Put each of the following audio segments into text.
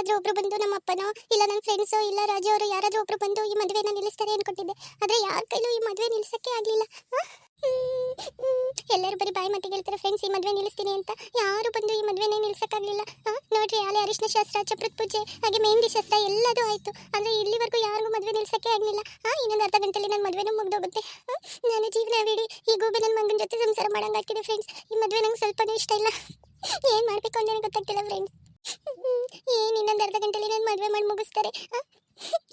ಯಾರಾದ್ರೂ ಒಬ್ರು ಬಂದು ನಮ್ಮ ಅಪ್ಪನೋ, ಇಲ್ಲ ನನ್ನ ಫ್ರೆಂಡ್ಸೋ ಇಲ್ಲ ರಾಜು ಅವರು, ಯಾರಾದ್ರೂ ಒಬ್ರು ಬಂದು ಈ ಮದುವೆನ ನಿಲ್ಲಿಸ್ತಾರೆ ಅನ್ಕೊಂಡಿದ್ದೆ ಆದ್ರೆ ಯಾರ ಕೈಲೂ ಈ ಮದುವೆ ನಿಲ್ಸಕ್ಕೆ ಆಗ್ಲಿಲ್ಲ. ಎಲ್ಲರೂ ಬರೀ ಬಾಯಿ ಮಾತಿಗೆ ಹೇಳ್ತಾರೆ ಫ್ರೆಂಡ್ಸ್ ಈ ಮದುವೆ ನಿಲ್ಲಿಸ್ತೀನಿ ಅಂತ. ಯಾರು ಬಂದು ಈ ಮದುವೆನೇ ಆಗಲಿಲ್ಲ. ನೋಡ್ರಿ, ಆಲೆ ಅರಿಶಿನ ಶಾಸ್ತ್ರ ಚಪ್ರದ ಪೂಜೆ, ಹಾಗೆ ಮೆಹಂದಿ ಶಾಸ್ತ್ರ ಎಲ್ಲದೂ ಆಯ್ತು. ಆದ್ರೆ ಇಲ್ಲಿವರೆಗೂ ಯಾರಿಗೂ ಮದುವೆ ನಿಲ್ಸಕ್ಕೆ ಆಗಲಿಲ್ಲ. ಇನ್ನೊಂದು ಅರ್ಧ ಗಂಟೆಲಿ ನನ್ನ ಮದುವೆನೂ ಮುಗ್ದೋಗುತ್ತೆ? ನಾನು ಜೀವನವಿಡೀ ಈ ಗೂಬೆ ನನ್ನ ಮಗನ ಜೊತೆ ಸಂಸಾರ ಮಾಡೋಂಗಾಗ್ತಿದೆ ಫ್ರೆಂಡ್ಸ್ ಈ ಮದುವೆ ನಂಗೆ ಸ್ವಲ್ಪನೂ ಇಷ್ಟ ಇಲ್ಲ. ಏನು ಮಾಡ್ಬೇಕು ನನಗೆ ಗೊತ್ತಾಗ್ತಿಲ್ಲ ಫ್ರೆಂಡ್ಸ್ ಏನ್ ಇನ್ನೊಂದು ಅರ್ಧ ಗಂಟೆಲಿ ನನ್ನ ಮದುವೆ ಮಾಡಿ ಮುಗಿಸ್ತಾರೆ.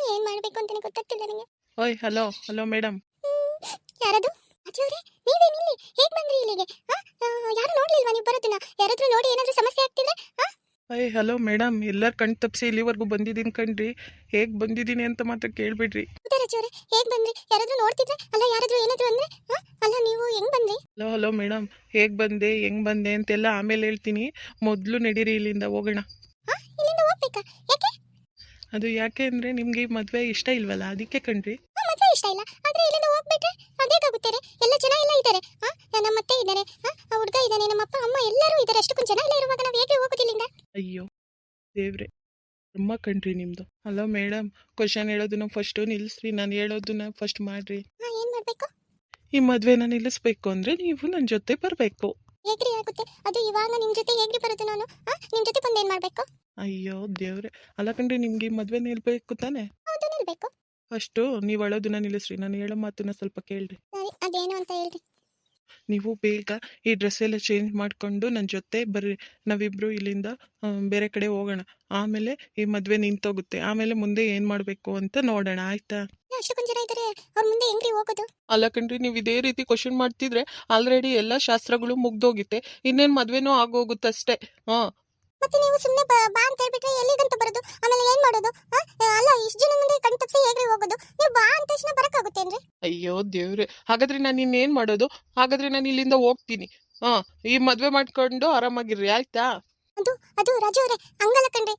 ಏನು ಮಾಡ್ಬೇಕು ಅಂತ ಗೊತ್ತಾಗ್ತಿಲ್ಲ ನನಗೆ. ಓಯ್ ಹಲೋ ಹಲೋ ಮೇಡಮ್ ಯಾರದು? ಅಜ್ಜವ್ರೆ ನೀವೇನಿಲ್ಲಿ ಹೇಗ್ ಬಂದ್ರಿ ಇಲ್ಲಿಗೆ? ಯಾರು ನೋಡ್ಲಿಲ್ವಾ ನೀವು ಬರೋದನ್ನ? ಯಾರಾದ್ರೂ ನೋಡಿ ಏನಾದರೂ ಸಮಸ್ಯೆ ಆಗ್ತಿದ್ರೆ? ಆ? ಓಯ್ ಹಲೋ ಮೇಡಮ್ ಎಲ್ಲರ ಕಣ್ ತಪ್ಪಿಸಿ ಇಲ್ಲಿವರೆಗೂ ಬಂದಿದ್ದೀನಿ ಕಣ್ರಿ. ಹೇಗೆ ಬಂದಿದ್ದೀನಿ ಅಂತ ಮಾತ್ರ ಕೇಳ್ಬಿಡ್ರಿ. ಹೌದಾ ರಜವ್ರೆ ಬಂದ್ರಿ? ಯಾರಾದ್ರೂ ನೋಡ್ತಿದ್ರೆ? ಅಲ್ಲ ಯಾರಾದ್ರೂ ಏನಾದ್ರೂ ಅಂದ್ರೆ ಅಲ್ಲ ನೀವು ಹೆಂಗ್ ಬಂದ್ರಿ? ಹಲೋ ಹಲೋ ಮೇಡಮ್ ಹೇಗೆ ಬಂದೆ ಹೆಂಗ್ ಬಂದೆ ಅಂತೆಲ್ಲ ಆಮೇಲೆ ಹೇಳ್ತೀನಿ. ಮೊದಲು ನಡೀರಿ ಇಲ್ಲಿಂದ ಹೋಗೋಣ? ಇಲ್ಲಿಂದ ಹೋಗ್ಬೇಕಾ? ಯಾಕೆ? ಅದು ಯಾಕೆ ಅಂದ್ರೆ ನಿಮಗೆ ಈ ಮದುವೆ ಇಷ್ಟ ಇಲ್ವಲ್ಲ ಅದಕ್ಕೆ ಕಣ್ರಿ. ಆ, ಇಷ್ಟ ಇಲ್ಲ. ಆದ್ರೆ ಇಲ್ಲಿಂದ ಹೋಗ್ಬಿಟ್ರೆ ಅಮ್ಮ ಕಣ್ರಿ ನಿಮ್ಮದು ಹಲೋ ಮೇಡಮ್ ಕ್ವಶನ್ ಹೇಳೋದನ್ನ ಫಸ್ಟು ನಿಲ್ಲಿಸ್ರಿ ನಾನು ಹೇಳೋದನ್ನ ಫಸ್ಟ್ ಮಾಡ್ರಿ. ಏನ್ ಮಾಡ್ಬೇಕು? ಈ ಮದ್ವೆನ ನಿಲ್ಲಿಸ್ಬೇಕು ಅಂದ್ರೆ ನೀವು ನನ್ನ ಜೊತೆ ಬರಬೇಕು. ಹೇಗ್ರಿ ಆಗುತ್ತೆ? ಅದು ಇವಾಗ ಜೊತೆ ಹೇಗ್ರಿ ಬರೋದು ನಾನು? ಆ ನಿಮ್ ಜೊತೆ ಬಂದು ಏನ್ ಮಾಡ್ಬೇಕು? ಅಯ್ಯೋ ದೇವ್ರೆ. ಅಲ್ಲ ಕಣ್ರಿ ನಿಮ್ಗೆ ಈ ಮದ್ವೆ ನಿಲ್ಬೇಕು ತಾನೆ? ಹೌದು ನಿಲ್ಬೇಕು. ಫಸ್ಟು ನೀವು ಅಳೋದನ್ನ ನಿಲ್ಲಿಸ್ರಿ. ನಾನು ಹೇಳೋ ಮಾತನ್ನ ಸ್ವಲ್ಪ ಕೇಳ್ರಿ. ಸರಿ ಅದೇನು ಅಂತ ಹೇಳ್ರಿ. ನೀವು ಬೇಗ ಈ ಡ್ರೆಸ್ ಎಲ್ಲ ಚೇಂಜ್ ಮಾಡಿಕೊಂಡು ನನ್ನ ಜೊತೆ ಬರ್ರಿ. ನಾವಿಬ್ಬರು ಇಲ್ಲಿಂದ ಬೇರೆ ಕಡೆ ಹೋಗೋಣ. ಆಮೇಲೆ ಈ ಮದುವೆ ನಿಂತೋಗುತ್ತೆ ಆಮೇಲೆ ಮುಂದೆ ಏನು ಮಾಡಬೇಕು ಅಂತ ನೋಡೋಣ ಆಯ್ತಾ? ಅಷ್ಟಕ್ಕೊಂದು ಜನ ಇದ್ದಾರೆ ಅವ್ರ ಮುಂದೆ ಹೆಂಗ್ರಿ ಹೋಗೋದು? ಅಲ್ಲ ಕಣ್ರಿ ನೀವು ಇದೇ ರೀತಿ ಕ್ವಶನ್ ಮಾಡ್ತಿದ್ರೆ ಆಲ್ರೆಡಿ ಎಲ್ಲ ಶಾಸ್ತ್ರಗಳು ಮುಗ್ದೋಗಿತ್ತೆ. ಇನ್ನೇನು ಮದ್ವೆನೂ ಆಗೋಗುತ್ತೆ ಅಷ್ಟೇ ಹಾಂ ಮತ್ತೆ ನೀವು ಸುಮ್ಮನೆ ಬಾ ಅಂತ ಹೇಳ್ಬಿಟ್ರೆ ಎಲ್ಲಿಗಂತ ಬರೋದು? ಆಮೇಲೆ ಏನ್ ಮಾಡೋದು? ಅಲ್ಲ, ಇಷ್ಟು ಜನ ಮುಂದೆ ಕಣ್ ತಪ್ಪಿಸಿ ಹೇಗ್ರಿ ಹೋಗೋದು? ನೀವು ಬಾ ಅಂತ ತಕ್ಷಣ ಬರಕ್ಕಾಗುತ್ತೇನ್ರಿ? ಅಯ್ಯೋ ದೇವ್ರೆ, ಹಾಗಾದ್ರೆ ನಾನು ಇನ್ನೇನು ಮಾಡೋದು? ಹಾಗಾದ್ರೆ ನಾನು ಇಲ್ಲಿಂದ ಹೋಗ್ತೀನಿ. ಹಾ, ಈ ಮದುವೆ ಮಾಡ್ಕೊಂಡು ಆರಾಮಾಗಿರ್ರಿ, ಆಯ್ತಾ? ಅದು ಅದು ರಾಜು ಅವರೇ ಹಂಗಲ್ಲ ಕಣ್ರಿ.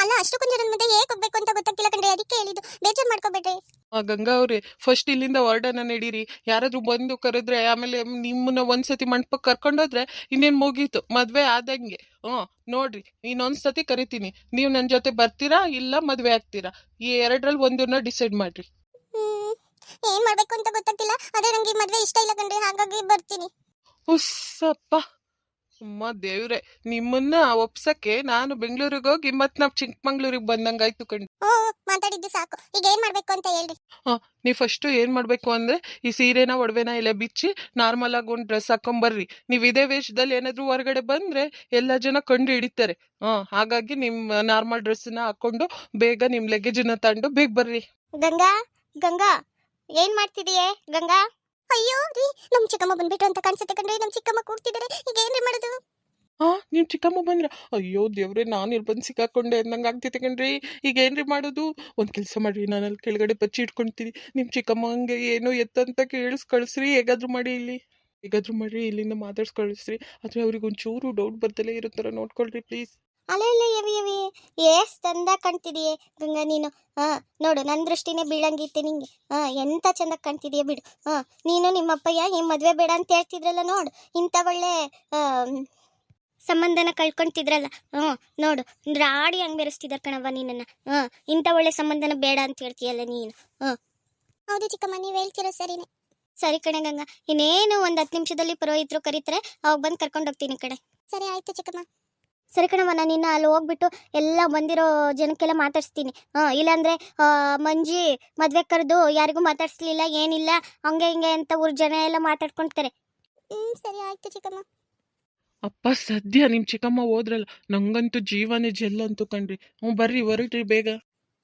ಅಲ್ಲ ಅಷ್ಟಕ್ಕೊಂದು ಜನ ಮುಂದೆ ಹೇಗೆ ಹೋಗ್ಬೇಕು ಅಂತ ಗೊತ್ತಾಗ್ತಿಲ್ಲ ಕಣ್ರಿ ಅದಕ್ಕೆ ಹೇಳಿದ್ದು. ಬೇಜಾರ್ ಮಾಡ್ಕೋಬೇಡ್ರಿ. ಆ ಗಂಗಾ ಅವ್ರೆ ಫಸ್ಟ್ ಇಲ್ಲಿಂದ ಹೊರಡನ ನಡೀರಿ. ಯಾರಾದ್ರೂ ಬಂದು ಕರೆದ್ರೆ ಆಮೇಲೆ ನಿಮ್ಮನ್ನ ಒಂದ್ಸತಿ ಮಂಟಪಕ್ಕೆ ಕರ್ಕೊಂಡೋದ್ರೆ ಇನ್ನೇನು ಮುಗೀತು? ಮದ್ವೆ ಆದಂಗೆ. ಹ್ಞೂ ನೋಡ್ರಿ ಇನ್ನೊಂದ್ಸತಿ ಕರಿತೀನಿ. ನೀವು ನನ್ನ ಜೊತೆ ಬರ್ತೀರಾ ಇಲ್ಲ ಮದ್ವೆ ಆಗ್ತೀರಾ? ಈ ಎರಡರಲ್ಲಿ ಒಂದನ್ನ ಡಿಸೈಡ್ ಮಾಡ್ರಿ. ಏನ್ ಮಾಡ್ಬೇಕು ಅಂತ ಗೊತ್ತಾಗ್ತಿಲ್ಲ. ಅದೇ ನಂಗೆ ಮದ್ವೆ ಇಷ್ಟ ಇಲ್ಲ ಕಣ್ರಿ ಹಾಗಾಗಿ ಬರ್ತೀನಿ. ಉಸ್ಸಪ್ಪ. ಅಮ್ಮ ದೇವ್ರೆ. ನಿಮ್ಮನ್ನ ಒಪ್ಸಕ್ಕೆ ನಾನು ಬೆಂಗಳೂರಿಗೆ ಹೋಗಿ ಮತ್ ನಾವ್ ಚಿಕ್ಕಮಂಗ್ಳೂರಿಗೆ ಬಂದಂಗಾಯ್ತು ಕಣ್. ಓ ಮಾತಾಡಿದ್ದು ಸಾಕು. ಈಗ ಏನ್ ಮಾಡ್ಬೇಕು ಅಂತ ಹೇಳ್ರಿ. ನೀವ್ ಫಸ್ಟ್ ಏನ್ ಮಾಡ್ಬೇಕು ಅಂದ್ರೆ ಈ ಸೀರೆನ ಒಡವೆನ ಎಲ್ಲ ಬಿಚ್ಚಿ ನಾರ್ಮಲ್ ಆಗಿ ಒಂದ್ ಡ್ರೆಸ್ ಹಾಕೊಂಬರ್ರಿ. ನೀವ್ ಇದೇ ವೇಷದಲ್ಲಿ ಏನಾದ್ರು ಹೊರಗಡೆ ಬಂದ್ರೆ ಎಲ್ಲ ಜನ ಕಂಡು ಹಿಡಿತಾರೆ. ಹಾ ಹಾಗಾಗಿ ನಿಮ್ ನಾರ್ಮಲ್ ಡ್ರೆಸ್ಸನ್ನ ಹಾಕೊಂಡು ಬೇಗ ನಿಮ್ಮ ಲಗೇಜನ್ನ ತಗೊಂಡು ಬೇಗ ಬರ್ರಿ. ಗಂಗಾ ಗಂಗಾ ಏನ್ ಮಾಡ್ತಿದೀಯ ಗಂಗಾ? ಅಯ್ಯೋ, ರೀ, ನಮ್ ಚಿಕ್ಕಮ್ಮ ಬಂದ್ಬಿಟ್ಟು ಅಂತ ಕಾಣಿಸುತ್ತೆ ಕಣ್ರಿ, ನಮ್ ಚಿಕ್ಕಮ್ಮ ಕೂಗ್ತಿದ್ದಾರೆ ಈಗ ಏನ್ರಿ ಮಾಡೋದು? ಹಾ ನೀವು ಚಿಕ್ಕಮ್ಮ ಬಂದ್ರ? ಅಯ್ಯೋ, ದೇವ್ರೆ, ನಾನು ಇಲ್ಲಿ ಬಂದು ಸಿಕ್ಕಾಕೊಂಡೆ ಅಂದಂಗೆ ಆಗ್ತೈತೆ ಕಣ್ರಿ. ಈಗ ಏನ್ರಿ ಮಾಡೋದು? ಒಂದು ಕೆಲಸ ಮಾಡ್ರಿ, ನಾನು ಅಲ್ಲಿ ಕೆಳಗಡೆ ಬಚ್ಚಿ ಇಟ್ಕೊಂತೀನಿ. ನಿಮ್ಮ ಚಿಕ್ಕಮ್ಮಂಗೆ ಏನೋ ಎತ್ತಂತ ಕೇಳಿಸ್, ಕಳಿಸ್ರಿ, ಹೇಗಾದ್ರೂ ಮಾಡಿ ಇಲ್ಲಿ. ಹೇಗಾದ್ರೂ ಮಾಡ್ರಿ, ಇಲ್ಲಿಂದ ಮಾತಾಡ್ಸ್, ಕಳಿಸ್ರಿ. ಆದರೆ ಅವ್ರಿಗೆ ಒಂಚೂರು ಡೌಟ್ ಬರ್ದಲೇ ಇರೋ ಥರ ನೋಡ್ಕೊಳ್ರಿ ಪ್ಲೀಸ್ ಅಲ್ಲ ಯವಿ ಯವಿ ಏಸ್ ಚಂದ ಕಾಣ್ತಿದೀಯೇ ಗಂಗಾ ನೀನು. ಹಾ ನೋಡು ನನ್ನ ದೃಷ್ಟಿನೇ ಬೀಳಂಗಿತ್ತೆ ನಿಂಗೆ. ಹಾ ಎಂತ ಚಂದ ಕಾಣ್ತಿದೀಯ ಬಿಡು. ಹಾ ನೀನು ನಿಮ್ಮಪ್ಪಯ್ಯ ಈ ಮದ್ವೆ ಬೇಡ ಅಂತ ಹೇಳ್ತಿದ್ರಲ್ಲ ನೋಡು. ಇಂಥ ಒಳ್ಳೆ ಸಂಬಂಧನ ಕಳ್ಕೊಂತಿದ್ರಲ್ಲ. ಹ್ಞೂ ನೋಡು ರಾಡಿ ಹಂಗೆ ಬೆರೆಸ್ತಿದ್ದಾರೆ ಕಣವ್ವ ನಿನ್ನನ್ನು. ಹಾಂ ಇಂಥ ಒಳ್ಳೆ ಸಂಬಂಧನ ಬೇಡ ಅಂತ ಹೇಳ್ತೀಯಲ್ಲ ನೀನು. ಹಾಂ. ಹೌದು ಚಿಕ್ಕಮ್ಮ ನೀವು ಹೇಳ್ತಿರೋ ಸರಿನೇ. ಸರಿ ಕಣೆ ಗಂಗಾ ಇನ್ನೇನು ಒಂದು ಹತ್ತು ನಿಮಿಷದಲ್ಲಿ ಪುರೋಹಿತರು ಕರೀತಾರೆ ಅವಾಗ ಬಂದು ಕರ್ಕೊಂಡು ಹೋಗ್ತೀನಿ ಕಡೆ ಸರಿ ಆಯ್ತು ಚಿಕ್ಕಮ್ಮ. ಸರಿ ಕಣವ್ವ ನಾನು ಇನ್ನು ಅಲ್ಲಿ ಹೋಗ್ಬಿಟ್ಟು ಎಲ್ಲ ಬಂದಿರೋ ಜನಕ್ಕೆಲ್ಲ ಮಾತಾಡಿಸ್ತೀನಿ. ಹಾಂ ಇಲ್ಲಾಂದರೆ ಮಂಜಿ ಮದುವೆ ಕರೆದು ಯಾರಿಗೂ ಮಾತಾಡಿಸ್ಲಿಲ್ಲ ಏನಿಲ್ಲ ಹಂಗೆ ಹಿಂಗೆ ಅಂತ ಊರು ಜನ ಎಲ್ಲ ಮಾತಾಡ್ಕೊಳ್ತಾರೆ ಹ್ಞೂ ಸರಿ ಆಯ್ತು ಚಿಕ್ಕಮ್ಮ. ಅಪ್ಪ ಸದ್ಯ ನಿಮ್ಮ ಚಿಕ್ಕಮ್ಮ ಹೋದ್ರಲ್ಲ ನಂಗಂತೂ ಜೀವನೇ ಜೆಲ್ಲಂತೂ ಕಣ್ರಿ. ಹ್ಞೂ ಬರ್ರಿ ಹೊರಟ್ರಿ ಬೇಗ.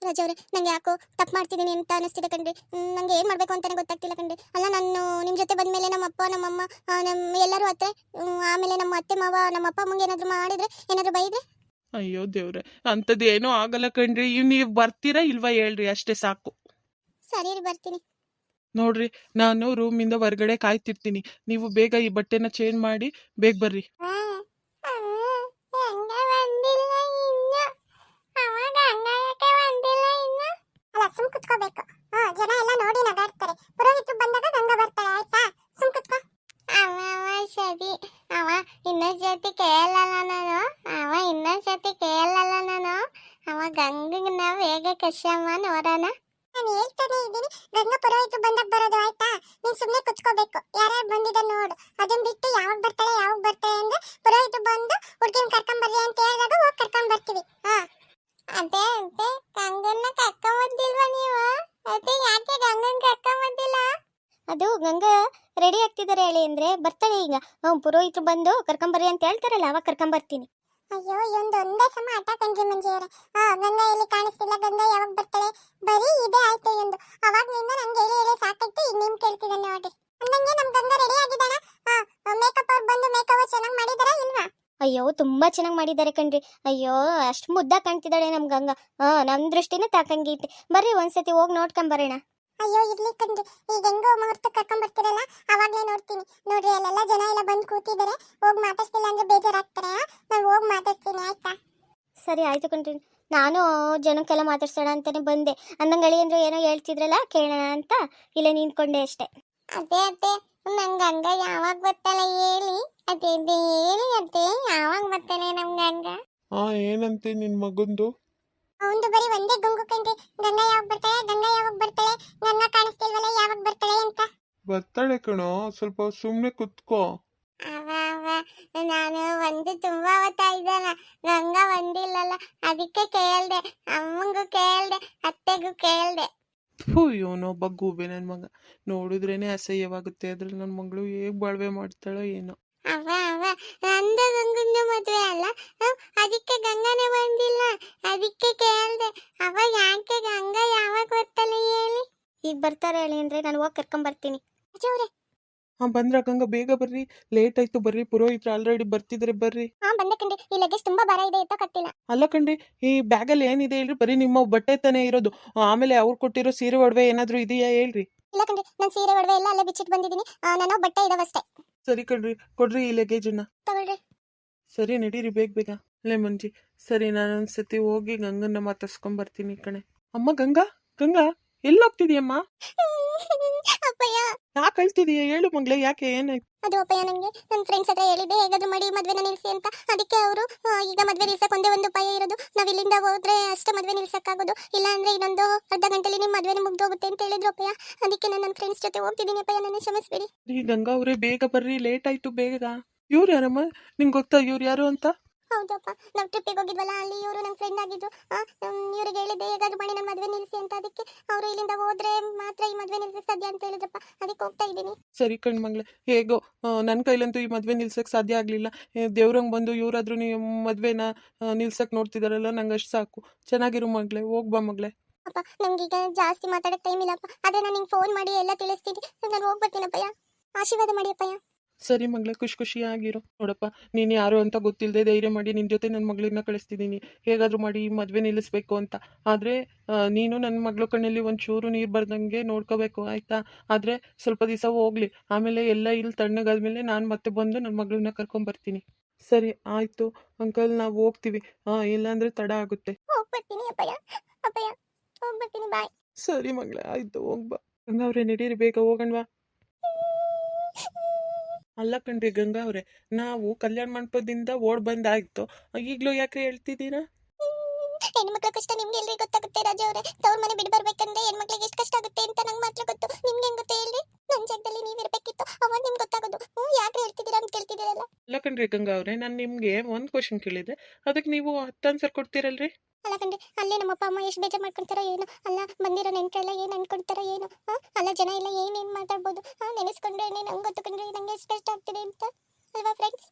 ರಾಜವ್ರೆ ನಂಗೆ ಯಾಕೋ ತಪ್ಪು ಮಾಡ್ತಿದ್ದೀನಿ ಅಂತ ಅನಿಸ್ತಿದೆ ಕಣ್ರಿ. ನಂಗೆ ಏನು ಮಾಡಬೇಕು ಅಂತಾನೆ ಗೊತ್ತಾಗ್ತಿಲ್ಲ ಕಣ್ರಿ. ಅಲ್ಲ ನಾನು ನಿಮ್ಮ ಜೊತೆ ಬಂದ್ಮೇಲೆ ನಮ್ಮ ಅಪ್ಪ ನಮ್ಮಮ್ಮ ಅಮ್ಮ ನಮ್ಮ ಎಲ್ಲರೂ ಅತ್ತೆ ಆಮೇಲೆ ನಮ್ಮ ಅತ್ತೆ ಮಾವ ನಮ್ಮ ಅಪ್ಪ ಅಮ್ಮಂಗೆ ಏನಾದರೂ ಮಾಡಿದ್ರೆ ಏನಾದರೂ ಬೈದ್ರೆ? ಅಯ್ಯೋ ದೇವ್ರೆ ಅಂಥದ್ದು ಏನೂ ಆಗಲ್ಲ ಕಣ್ರಿ. ಇವ್ ನೀವು ಬರ್ತೀರಾ ಇಲ್ವಾ ಹೇಳ್ರಿ ಅಷ್ಟೇ ಸಾಕು. ಸರಿ ರೀ ಬರ್ತೀನಿ. ನೋಡ್ರಿ ನಾನು ರೂಮಿಂದ ಹೊರಗಡೆ ಕಾಯ್ತಿರ್ತೀನಿ. ನೀವು ಬೇಗ ಈ ಬಟ್ಟೆನ ಚೇಂಜ್ ಮಾಡಿ ಬೇಗ ಬರ್ರಿ. ಸರಿ ಅವ ಇನ್ನೊಂದು ಸತಿ ಕೇಳಲ್ಲ ನಾನು. ಅವ ಇನ್ನೊಂದು ಸತಿ ಕೇಳಲ್ಲ ನಾನು. ಕಶ್ಯಮ್ಮ ನೋಡೋಣ. ನಾನು ಹೇಳ್ತಾನೆ ಇದ್ದೀನಿ. ಗಂಗ ಪುರೋಹಿತರು ಬಂದಾಗ ಬರೋದು ಆಯ್ತಾ? ನೀನ್ ಸುಮ್ನೆ ಕುತ್ಕೋಬೇಕು. ಯಾರ್ಯಾರು ಬಂದಿದ ನೋಡು. ಅದನ್ನ ಬಿಟ್ಟು ಯಾವಾಗ ಬರ್ತಾಳೆ ಯಾವಾಗ ಬರ್ತಾಳೆ ಅಂದ್ರೆ ಪುರೋಹಿತರು ಬಂದು ಹುಡುಗಿನ ಕರ್ಕೊಂಡ್ ಬರ್ರಿ ಅಂತ ಹೇಳಿದಾಗ ಹೋಗಿ ಕರ್ಕೊಂಡ್ ಬರ್ತೀವಿ. ಹಾ. ಅದೇ ಅದೇ. ಗಂಗನ್ನ ಕರ್ಕೊಂಬಂದಿಲ್ವಾ ನೀವು? ಅದೇ ಯಾಕೆ ಗಂಗನ್ ಕರ್ಕೊಂಬಂದಿಲ್ಲ ಅದು ಗಂಗಾ ರೆಡಿ ಆಗ್ತಿದ್ದಾರೆ ಹೇಳಿ ಅಂದ್ರೆ ಬರ್ತಾಳೆ ಈಗ. ಹ್ಞೂ ಪುರೋಹಿತರು ಬಂದು ಕರ್ಕೊಂಬರ್ರಿ ಅಂತ ಹೇಳ್ತಾರಲ್ಲ ಅವಾಗ ಕರ್ಕೊಂಬರ್ತೀನಿ ಅಯ್ಯೋ ಇದೊಂದು ಒಂದೇ ಸಮ ಆಟ ಕಣ್ರಿ ಮಂಜಿಯವರೇ ಆ ಗಂಗಾ ಇಲ್ಲಿ ಕಾಣಿಸ್ತಿಲ್ಲ ಗಂಗಾ ಯಾವಾಗ ಬರ್ತಾಳೆ? ಬರೀ ಇದೇ ಆಯ್ತು ಎಂದು ಅವಾಗ್ಲಿಂದ ನಂಗೆ ಹೇಳಿ ಹೇಳಿ ಸಾಕಾಯ್ತು ಈಗ ನಿಮ್ ಕೇಳ್ತಿದ್ದಾನೆ ನೋಡಿ ಅಂದಂಗೆ ನಮ್ ಗಂಗಾ ರೆಡಿ ಆಗಿದ್ದಾಳ ಆ ಮೇಕಪ್ ಅವ್ರು ಬಂದು ಮೇಕಪ್ ಚೆನ್ನಾಗಿ ಮಾಡಿದಾರ ಇಲ್ವಾ? ಅಯ್ಯೋ ತುಂಬಾ ಚೆನ್ನಾಗಿ ಮಾಡಿದ್ದಾರೆ ಕಣ್ರಿ. ಅಯ್ಯೋ ಅಷ್ಟು ಮುದ್ದ ಕಾಣ್ತಿದ್ದಾಳೆ ನಮ್ ಗಂಗಾ. ಹಾ ನಮ್ ದೃಷ್ಟಿನೂ ತಾಕಂಗೈತೆ. ಬರ್ರಿ ಒಂದ್ಸತಿ ಹೋಗಿ ನೋಡ್ಕೊಂಬರೋಣ ಅಯ್ಯೋ ಇರ್ಲಿ ಕಣ್ರಿ. ಈಗ ಹೆಂಗೋ ಮುಹೂರ್ತ ಕರ್ಕೊಂಡ್ ಬರ್ತೀರಲ್ಲ? ಅವಾಗ್ಲೇ ನೋಡ್ತೀನಿ. ನೋಡ್ರಿ ಅಲ್ಲೆಲ್ಲ ಜನ ಎಲ್ಲ ಬಂದು ಕೂತಿದ್ದಾರೆ ಹೋಗಿ ಮಾತಾಡ್ತಿಲ್ಲ ಅಂದ್ರೆ ಬೇಜಾರಾಗ್ತಾರೆ ನಾನು ಹೋಗಿ ಮಾತಾಡ್ತೀನಿ ಆಯ್ತಾ? ಸರಿ ಆಯ್ತು ಕಣ್ರಿ. ನಾನು ಜನಕ್ಕೆಲ್ಲ ಮಾತಾಡ್ಸೋಣ ಅಂತಾನೆ ಬಂದೆ. ಅಂದಂಗಳಿ ಅಂದ್ರೆ ಏನೋ ಹೇಳ್ತಿದ್ರಲ್ಲ ಕೇಳೋಣ ಅಂತ? ಇಲ್ಲೇ ನಿಂತ್ಕೊಂಡೆ ಅಷ್ಟೇ. ಅದೇ ಅದೇ. ನಂಗೆ ಹಂಗ ಯಾವಾಗ ಬರ್ತಾಳೆ ಹೇಳಿ. ಅದೇ ಅದೇ. ಹೇಳಿ ಅದೇ. ಯಾವಾಗ ಬರ್ತಾನೆ ನಮ್ಗೆ ಹಂಗ? ಹಾ ಏನಂತೆ ನಿನ್ ಮಗಂದು? ಅವಂದು ಬರೀ ಒಂದೇ ಗುಂಗು ಕಣ್ರಿ. ಗಂಗಾ ಯಾವಾಗ ಬರ್ತಾಳೆ ಗಂಗಾ ಯಾವಾಗ ಬರ್ತಾಳೆ? ಬರ್ತಾಳೆ ಕಣೋ ಸ್ವಲ್ಪ ಸುಮ್ಮನೆ ಕುತ್ಕೋ. ಅವ ಅವ ನಾನು ಒಂದು ತುಂಬಾ ಹೊತ್ತಾಯ್ದಲ್ಲ ಗಂಗಾ ಬಂದಿಲ್ಲಲ್ಲ ಅದಕ್ಕೆ ಕೇಳ್ದೆ. ಅಮ್ಮಂಗೂ ಕೇಳ್ದೆ ಅತ್ತೆಗೂ ಕೇಳ್ದೆ. ಥೂ ಇವನೊಬ್ಬ ಗೂಬೆ ನನ್ನ ಮಗ. ನೋಡಿದ್ರೇನೆ ಅಸಹ್ಯವಾಗುತ್ತೆ ಅದ್ರಲ್ಲಿ ನನ್ನ ಮಗಳು ಹೇಗ್ ಬಾಳ್ವೆ ಮಾಡ್ತಾಳೋ ಏನೋ. ಅವ ಅವ ನಂದು ಗಂಗಂದು ಮದ್ವೆ ಅಲ್ಲ. ಅದಕ್ಕೆ ಗಂಗನೇ ಬಂದಿಲ್ಲ. ಅದಕ್ಕೆ ಕೇಳ್ದೆ. ಅವ ಯಾಕೆ ಗಂಗ ಯಾವಾಗ ಬರ್ತಾಳೆ ಹೇಳಿ? ಈಗ ಬರ್ತಾರೆ ಹೇಳಿ ಅಂದ್ರೆ ನಾನು ಹೋಗಿ ಕರ್ಕೊಂಡ್ ಬರ್ತೀನಿ ಅಜ್ಜವ್ರೆ ಹಾ ಬಂದ್ರ ಗಂಗ ಬೇಗ ಬರ್ರಿ. ಲೇಟ್ ಆಯ್ತು ಬರ್ರಿ. ಪುರೋಹಿತರು ಆಲ್ರೆಡಿ ಬರ್ತಿದ್ರೆ ಬರ್ರಿ. ಹಾ ಬಂದೆ ಕಣ್ರಿ. ಈ ಲಗೇಜ್ ತುಂಬಾ ಭಾರ ಇದೆ ಎತ್ತಕ್ಕಾಗ್ತಿಲ್ಲ ಅಲ್ಲ ಕಣ್ರಿ ಈ ಬ್ಯಾಗಲ್ಲಿ ಏನಿದೆ ಹೇಳ್ರಿ? ಬರೀ ನಿಮ್ಮ ಬಟ್ಟೆ ತಾನೇ ಇರೋದು. ಆಮೇಲೆ ಅವ್ರು ಕೊಟ್ಟಿರೋ ಸೀರೆ ಒಡವೆ ಏನಾದ್ರೂ ಇದೆಯಾ ಹೇಳ್ರಿ? ಇಲ್ಲ ಕಣ್ರಿ ನಾನು ಸೀರೆ ಒಡವೆ ಎಲ್ಲ ಅಲ್ಲೇ ಬಿಚ್ಚಿಟ್ಟು ಬಂದಿದ್ದೀನಿ ನಾನು ಬಟ್ಟೆ ಇದಾವಷ್ಟೇ ಸರಿ ಕಣ್ರಿ ಕೊಡ್ರಿ ಈ ಲಗೇಜನ್ನ ತಗೊಳ್ರಿ. ಸರಿ ನಡೀರಿ ಬೇಗ ಬೇಗ. ಅಲ್ಲೇ ಮಂಜಿ ಸರಿ ನಾನು ಒಂದ್ಸತಿ ಹೋಗಿ ಗಂಗನ್ನ ಮಾತಾಡ್ಸ್ಕೊಂಡ್ ಬರ್ತೀನಿ ಕಣೆ. ಅಮ್ಮ ಗಂಗಾ ಗಂಗಾ ಎಲ್ಲಿ ಹೋಗ್ತಿದೀಯಮ್ಮ ಅಪ್ಪಯ್ಯ? ಯಾಕೆ ಅಳ್ತಿದೀಯ ಹೇಳು ಮಗ್ಳೆ ಯಾಕೆ ಏನಾಯ್ತು ಅದು ಅಪ್ಪಯ್ಯ ನನಗೆ ನನ್ನ ಫ್ರೆಂಡ್ಸ್ ಹತ್ರ ಹೇಳಿದ್ದೆ ಹೇಗಾದ್ರೂ ಮಾಡಿ ಮದ್ವೆನ ನಿಲ್ಸಿ ಅಂತ. ಅದಕ್ಕೆ ಅವರು ಈಗ ಮದ್ವೆ ನಿಲ್ಸಕ್ ಒಂದೇ ಒಂದು ಉಪಾಯ ಇರೋದು. ನಾವು ಇಲ್ಲಿಂದ ಹೋದ್ರೆ ಅಷ್ಟೇ ಮದ್ವೆ ನಿಲ್ಸಕ್ಕಾಗೋದು. ಇಲ್ಲ ಅಂದ್ರೆ ಇನ್ನೊಂದು ಅರ್ಧ ಗಂಟೆಲಿ ನಿಮ್ಮ ಮದ್ವೆ ಮುಗ್ದೋಗುತ್ತೆ ಅಂತ ಹೇಳಿದ್ರು ಅಪ್ಪಯ್ಯ. ಅದಕ್ಕೆ ನಾನು ನನ್ನ ಫ್ರೆಂಡ್ಸ್ ಜೊತೆ ಹೋಗ್ತಿದ್ದೀನಿ ಅಪ್ಪಯ್ಯ ನನ್ನ ಕ್ಷಮಿಸ್ಬೇಡಿ. ರೀ ಗಂಗಾ ಅವರೇ ಬೇಗ ಬರ್ರಿ ಲೇಟ್ ಆಯ್ತು ಬೇಗ. ಇವ್ರು ಯಾರಮ್ಮ? ನಿಂಗೆ ಗೊತ್ತಾ ಇವ್ರು ಯಾರು ಅಂತ? ಹೌದಪ್ಪ. ನಾವು ಟ್ರಿಪ್ಪಿಗೆ ಹೋಗಿದ್ವಲ್ಲ ಅಲ್ಲಿ ಇವರು ನಮ್ಮ ಫ್ರೆಂಡ್ ಆಗಿದ್ರು. ಇವ್ರಿಗೆ ಹೇಳಿದ್ದೆ ಹೇಗಾದ್ರು ಮಾಡಿ ನನ್ನ ಮದುವೆ ನಿಲ್ಸಿ ಅಂತ. ಅದಕ್ಕೆ ಅವರು ಇಲ್ಲಿಂದ ಹೋದ್ರೆ ಮಾತ್ರ ಈ ಮದುವೆ ನಿಲ್ಸಕ್ ಸಾಧ್ಯ ಅಂತ ಹೇಳಿದ್ರಪ್ಪ. ಅದಕ್ಕೆ ಹೋಗ್ತಾ ಇದ್ದೀನಿ. ಸರಿ ಕಣ್ ಮಗ್ಳೆ. ಹೇಗೋ ನನ್ನ ಕೈಲಂತೂ ಈ ಮದುವೆ ನಿಲ್ಸಕ್ಕೆ ಸಾಧ್ಯ ಆಗಲಿಲ್ಲ. ದೇವ್ರಂಗೆ ಬಂದು ಇವರಾದ್ರೂ ನೀವು ಮದುವೆನ ನಿಲ್ಸಕ್ಕೆ ನಿಲ್ಸಕ್ ನೋಡ್ತಿದಾರಲ್ಲ ನಂಗೆ ಅಷ್ಟು ಸಾಕು. ಚೆನ್ನಾಗಿರು ಮಗ್ಳೆ ಹೋಗ್ ಬಾ ಮಗ್ಳೆ. ಅಪ್ಪ ಈಗ ಜಾಸ್ತಿ ಮಾತಾಡಕ್ ಟೈಮ್ ಇಲ್ಲಪ್ಪ. ಆದ್ರೆ ನಾನು ನಿಂಗೆ ಫೋನ್ ಮಾಡಿ ಎಲ್ಲ ತಿಳಿಸ್ತೀನಿ. ನಾನು ಹೋಗ್ಬರ್ತೀನಪ್ಪಯ್ಯ ಆಶೀರ್ವಾದ ಮಾಡಿ ಅಪ್ಪಯ್ಯ. ಸರಿ ಮಗಳ ಖುಷಿ ಖುಷಿಯಾಗಿರು ನೋಡಪ್ಪ ನೀನು ಯಾರು ಅಂತ ಗೊತ್ತಿಲ್ಲದೆ ಧೈರ್ಯ ಮಾಡಿ ನಿನ್ನ ಜೊತೆ ನನ್ನ ಮಗಳನ್ನ ಕಳಿಸ್ತಿದ್ದೀನಿ. ಹೇಗಾದರೂ ಮಾಡಿ ಈ ಮದುವೆ ನಿಲ್ಲಿಸ್ಬೇಕು ಅಂತ. ಆದರೆ ನೀನು ನನ್ನ ಮಗಳ ಕಣ್ಣಲ್ಲಿ ಒಂಚೂರು ನೀರು ಬರ್ದಂಗೆ ನೋಡ್ಕೋಬೇಕು ಆಯಿತಾ? ಆದರೆ ಸ್ವಲ್ಪ ದಿವಸ ಹೋಗ್ಲಿ. ಆಮೇಲೆ ಎಲ್ಲ ಇಲ್ಲಿ ತಣ್ಣಗಾದ್ಮೇಲೆ ನಾನು ಮತ್ತೆ ಬಂದು ನನ್ನ ಮಗಳನ್ನ ಕರ್ಕೊಂಬರ್ತೀನಿ. ಸರಿ ಆಯಿತು. ಅಂಕಲ್ ನಾವು ಹೋಗ್ತೀವಿ. ಹಾಂ ಇಲ್ಲಾಂದರೆ ತಡ ಆಗುತ್ತೆ. ಸರಿ ಮಗಳೇ ಆಯಿತು ಹೋಗ್ಬಾ ಅವ್ರೆ ನಡೀರಿ ಬೇಗ ಹೋಗಣ್ವಾ. ಅಲ್ಲ ಕಣ್ರಿ ಗಂಗಾ ಅವ್ರೆ ನಾವು ಕಲ್ಯಾಣ ಮಂಟಪದಿಂದ ಓಡ್ ಬಂದಾಯ್ತು. ಈಗಲೂ ಯಾಕೆ ಹೇಳ್ತಿದ್ದೀರಾ? ಹೆಣ್ಮಕ್ಳ ಕಷ್ಟ ನಿಮ್ಗೆ ಎಲ್ರಿ ಗೊತ್ತಾಗುತ್ತೆ ರಾಜ ಅವರೇ. ತವ್ರ ಮನೆ ಬಿಟ್ಟು ಬರ್ಬೇಕಂದ್ರೆ ಹೆಣ್ಮಕ್ಳಿಗೆ ಎಷ್ಟು ಕಷ್ಟ ಆಗುತ್ತೆ ಅಂತ ನಂಗೆ ಮಾತ್ರ ಗೊತ್ತು. ನಿಮ್ಗೆ ಹೆಂಗ್ ಗೊತ್ತು ಹೇಳ್ರಿ? ನನ್ನ ಜಾಗದಲ್ಲಿ ನೀವು ಇರ್ಬೇಕಿತ್ತು. ಅವಾಗ ನಿಮ್ಗೆ ಗೊತ್ತಾಗೋದು. ಹ್ಞೂ ಯಾಕೆ ಹೇಳ್ತಿದ್ದೀರಾ ಅಂತ ಕೇಳ್ತಿದ್ದೀರಲ್ಲ? ಅಲ್ಲ ಕಣ್ರಿ ಗಂಗಾ ಅವರೇ ನಾನು ನಿಮಗೆ ಒಂದು ಕ್ವಶನ್ ಕೇಳಿದೆ. ಅದಕ್ಕೆ ನೀವು ಹತ್ತು ಆನ್ಸರ್ ಕೊಡ್ತೀರಲ್ರಿ? ಅಲ್ಲ ಕಂಡ್ರಿ ಅಲ್ಲೇ ನಮ್ಮ ಅಪ್ಪ ಅಮ್ಮ ಎಷ್ಟು ಬೇಜಾರು ಮಾಡ್ಕೊಂತಾರೋ ಏನು. ಅಲ್ಲ, ಬಂದಿರೋ ನೆಂಟ್ರೆಲ್ಲ ಏನು ಅನ್ಕೊಂತಾರೋ ಏನು. ಅಲ್ಲ, ಜನ ಎಲ್ಲ ಏನೇನು ಮಾತಾಡ್ಬೋದು? ನೆನೆಸ್ಕೊಂಡ್ರೆ ನಂಗೆ ಗೊತ್ತು ಕಂಡ್ರಿ ನಂಗೆ ಎಷ್ಟು ಕಷ್ಟ ಆಗ್ತಿದೆ ಅಂತ. ಅಲ್ವಾ ಫ್ರೆಂಡ್ಸ್